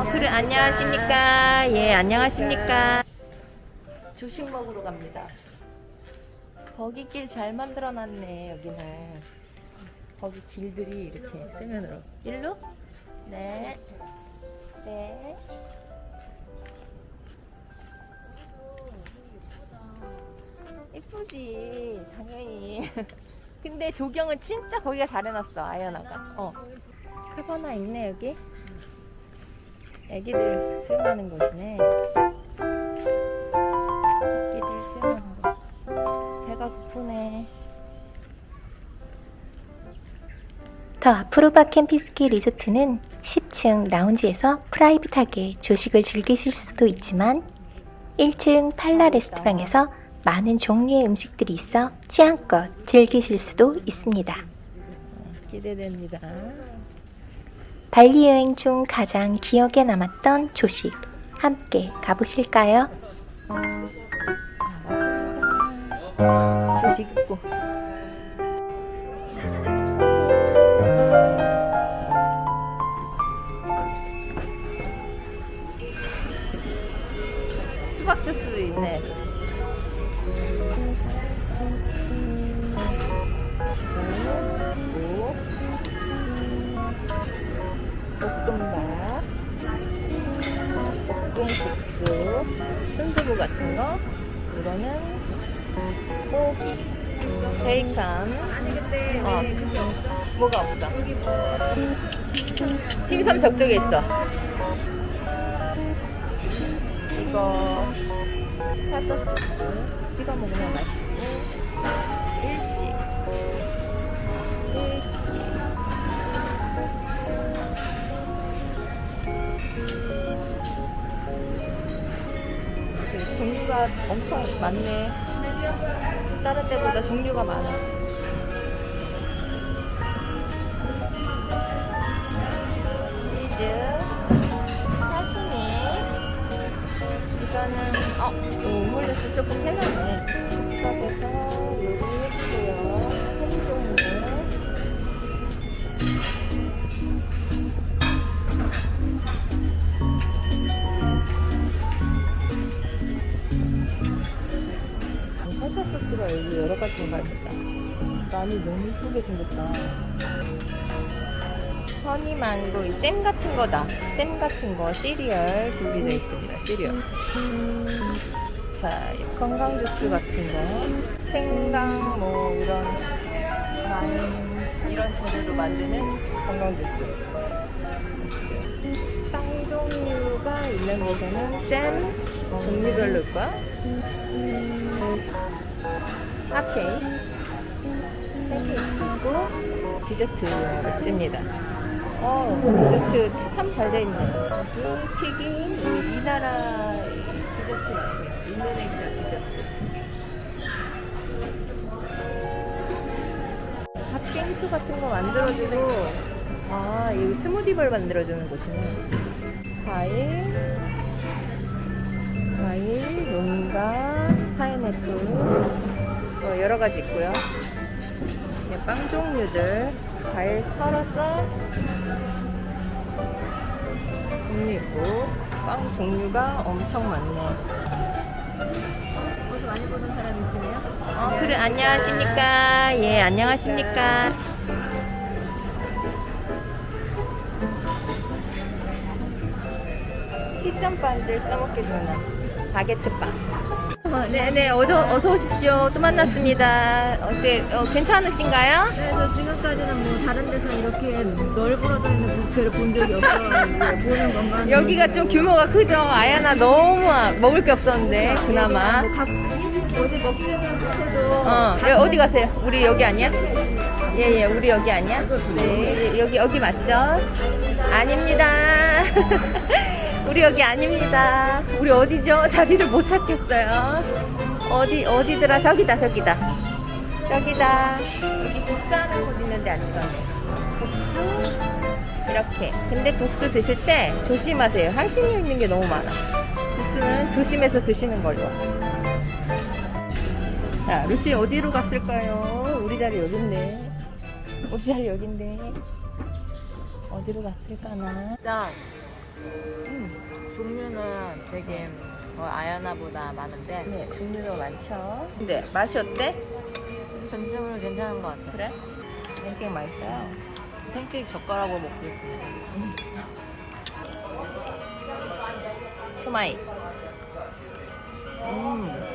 어, 그래, 안녕하십니까. 예, 안녕하십니까. 조식 먹으러 갑니다. 거기 길 잘 만들어 놨네, 여기는. 거기 길들이 이렇게 세면으로. 일로? 네. 네. 이쁘지, 당연히. 근데 조경은 진짜 거기가 잘 해놨어, 아연아가. 어. 카바나 있네, 여기. 애기들 수영하는 곳이네. 애기들 수영하는 곳. 배가 고프네. 더 앞으로바 캠피스키 리조트는 10층 라운지에서 프라이빗하게 조식을 즐기실 수도 있지만 1층 팔라 레스토랑에서 많은 종류의 음식들이 있어 취향껏 즐기실 수도 있습니다. 기대됩니다. 발리 여행 중 가장 기억에 남았던 조식 함께 가보실까요? 조식 있고. 수박 주스도 있네. 이거는 고기, 베이컨. 아니 근데 어. 뭐가 없어? 팀섬 저쪽에 있어. 이거 살소스 찍어 먹으면 맛있고 종류가 엄청 많네. 다른 데보다 종류가 많아. 많이 너무 이쁘게 생겼다. 허니망고 이 잼 같은 거다. 잼 같은 거 시리얼 준비되어 있습니다. 시리얼. 자, 이 건강 주스 같은 거, 생강 뭐 이런 와인 이런 재료로 만드는 건강 주스. 빵 종류가 있는 곳에는 잼 종류별로 있고요. 핫케이크, 있고 디저트 있습니다. 어, 디저트 참 잘 돼 있네. 여기 튀김, 이, 이 나라 디저트 같아요. 인도네시아 디저트. 핫갱수 같은 거 만들어주고, 아, 여기 스무디볼 만들어주는 곳이네. 과일, 과일, 용과, 파인애플, 어, 여러 가지 있고요. 네, 빵 종류들, 과일 썰어서 종류 있고, 빵 종류가 엄청 많네. 어디서 많이 보는 사람이시네요? 어, 그래, 안녕하십니까. 예, 안녕하십니까. 시점반들 써먹게 주는 바게트 빵. 어, 네네, 어서, 어서 오십시오. 또 만났습니다. 어때, 어, 괜찮으신가요? 네, 저 지금까지는 뭐 다른 데서 이렇게 널브러져 있는 뷔페를 본 적이 없어가지고 보는 것만. 여기가 좀 규모가 크죠? 아야나 너무 먹을 게 없었는데, 그나마. 뭐 각, 어디 먹지는 못해도. 어, 여- 어디 가세요? 우리 여기 아니야? 예, 예, 우리 여기 아니야? 네, 여기, 여기 맞죠? 아닙니다. 우리 여기 아닙니다. 우리 어디죠? 자리를 못 찾겠어요. 어디, 어디더라? 저기다, 저기다. 저기다. 여기 곳 있는데 안 찍었네. 국수. 이렇게. 근데 국수 드실 때 조심하세요. 향신료 있는 게 너무 많아. 국수는 조심해서 드시는 걸로. 자, 루시 어디로 갔을까요? 우리 자리 여긴데. 우리 자리 여긴데. 어디로 갔을까나? 자, 음, 종류는 되게 어, 아야나보다 많은데 네, 종류도 많죠. 근데 맛이 어때? 전체적으로 괜찮은 것 같아요. 그래? 팬케이크 맛있어요. 팬케이크 젓가락으로 먹고 있습니다. 소마이. 음.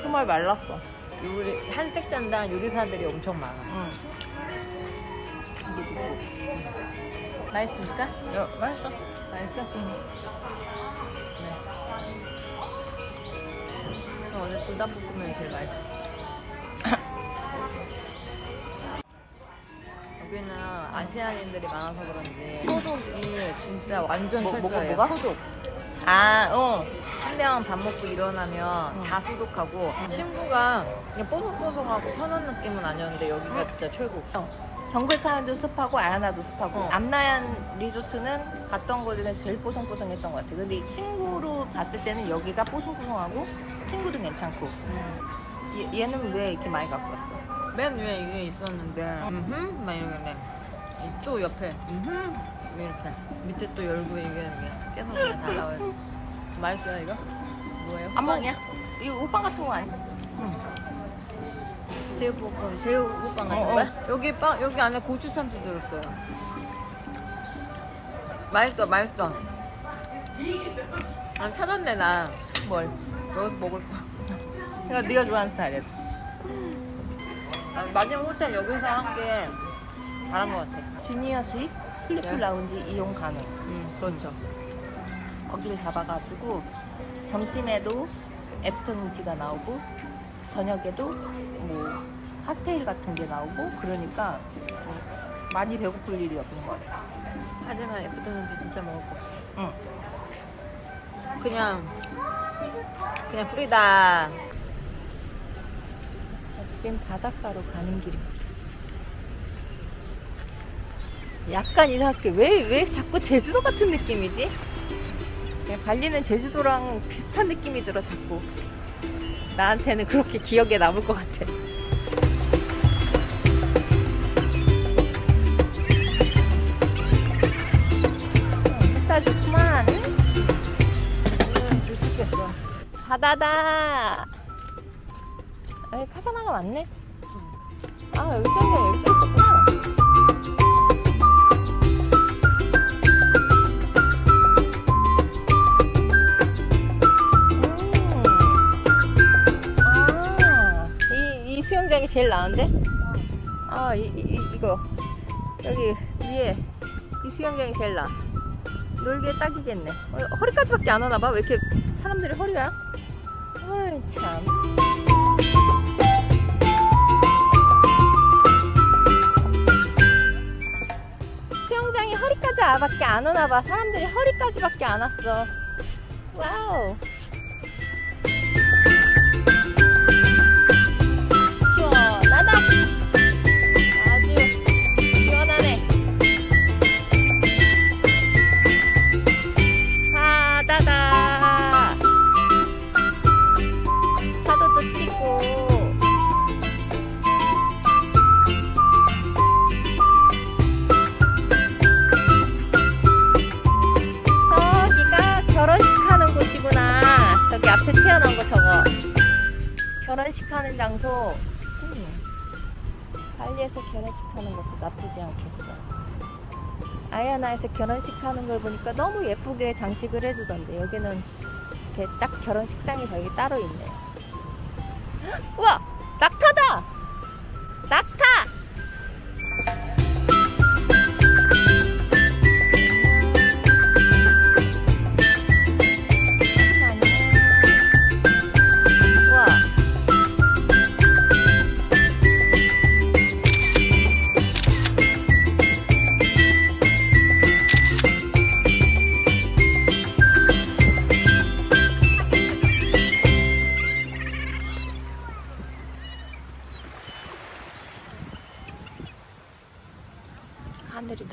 소마이 말랐어. 요리 한색 잔당 요리사들이 엄청 많아. 응. 맛있습니까? 야, 맛있어. 맛있어? 네. 저 어제 불닭볶음면이 제일 맛있어. 여기는 아시아인들이 많아서 그런지 소독이 진짜 완전 뭐, 뭐가, 철저해요. 뭐가? 소독. 아, 응. 한명 밥 먹고 일어나면 다 소독하고 친구가 그냥 뽀송뽀송하고 편한 느낌은 아니었는데 여기가 진짜 최고. 정글카운도 습하고 아야나도 습하고 어. 암라얀 리조트는 갔던 거 중에 제일 뽀송뽀송했던 것 같아. 근데 이 친구로 봤을 때는 여기가 뽀송뽀송하고 친구도 괜찮고 얘, 얘는 왜 이렇게 많이 갖고 왔어? 맨 위에 이게 있었는데 음흠 막 이러길래 또 옆에 음흠 이렇게 밑에 또 열고 이게, 이게 계속 그냥 다 나와요 맛있어요 이거? 뭐예요? 안 먹- 호빵이야? 이거 호빵 같은 거 아니야? 제육볶음 제육볶음 같은 어, 거야? 여기 빵 여기 안에 고추 참치 들었어요 맛있어 맛있어 아 찾았네 나 뭘? 여기서 먹을 거 그러니까 네가 좋아하는 스타일이야. 아, 마지막 호텔 여기서 한 게 잘한 것 같아 주니어 스윗 플리플 네. 라운지 이용 가능. 음 그렇죠 거기를 잡아가지고 점심에도 애프터눈티가 나오고 저녁에도 뭐 칵테일 같은 게 나오고 그러니까 어, 많이 배고플 일이 없는 것 같아. 하지만 애프터눈티 진짜 먹을 거 응. 그냥 그냥 풀이다 지금 바닷가로 가는 길입니다. 약간 이상하게 왜, 왜 자꾸 제주도 같은 느낌이지? 발리는 제주도랑 비슷한 느낌이 들어 자꾸. 나한테는 그렇게 기억에 남을 것 같아. 어, 햇살 좋구만. 응, 좋겠어. 바다다. 아, 카바나가 많네. 아, 여기 수영장 여기 제일 나은데? 아, 이, 이, 이- 이거. 여기 위에 이 수영장이 제일 나. 놀기에 딱이겠네. 어, 허리까지밖에 안 오나 봐. 왜 이렇게 사람들이 허리가? 아이, 참. 수영장이 허리까지 밖에 안 오나 봐. 사람들이 허리까지밖에 안 왔어. 와우. 결혼식 하는 장소. 음. 발리에서 결혼식 하는 것도 나쁘지 않겠어. 아야나에서 결혼식 하는 걸 보니까 너무 예쁘게 장식을 해주던데 여기는 이렇게 딱 결혼식장이 저기 따로 있네. 우와! 낙타다! 낙타!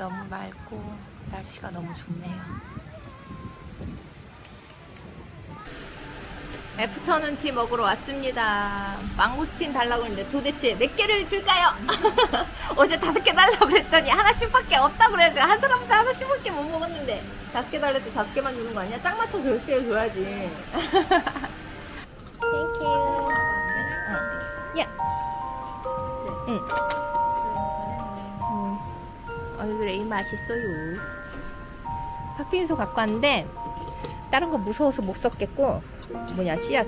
너무 맑고 날씨가 너무 좋네요. 애프터눈 티 먹으러 왔습니다. 망고스틴 달라고 했는데 도대체 몇 개를 줄까요? 어제 다섯 개 달라고 그랬더니 하나씩밖에 없다고 그래서 한 사람한테 하나씩밖에 못 먹었는데 다섯 개 달랬더니 다섯 개만 주는 거 아니야? 짝 맞춰서 열개 줘야지. Thank you. 야. 응. 음. 얼그레이 맛있어요. 팥빙수 갖고 왔는데 다른 거 무서워서 못 섞겠고 뭐냐 씨앗.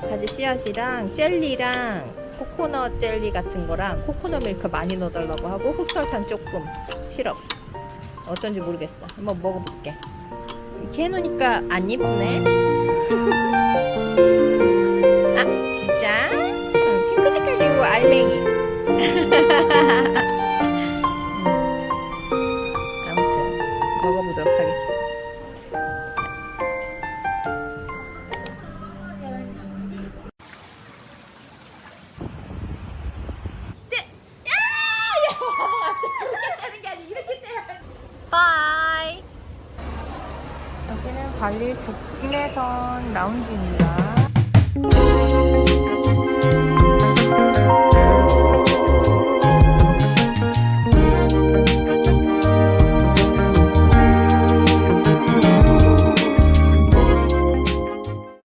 가지 씨앗이랑 젤리랑 코코넛 젤리 같은 거랑 코코넛 밀크 많이 넣어달라고 하고 흑설탕 조금 시럽. 어떤지 모르겠어. 한번 먹어볼게. 이렇게 해놓으니까 안 예쁘네. 아 진짜? 응, 핑크 색깔 그리고 알맹이 여기는 발리 북내선 라운지입니다.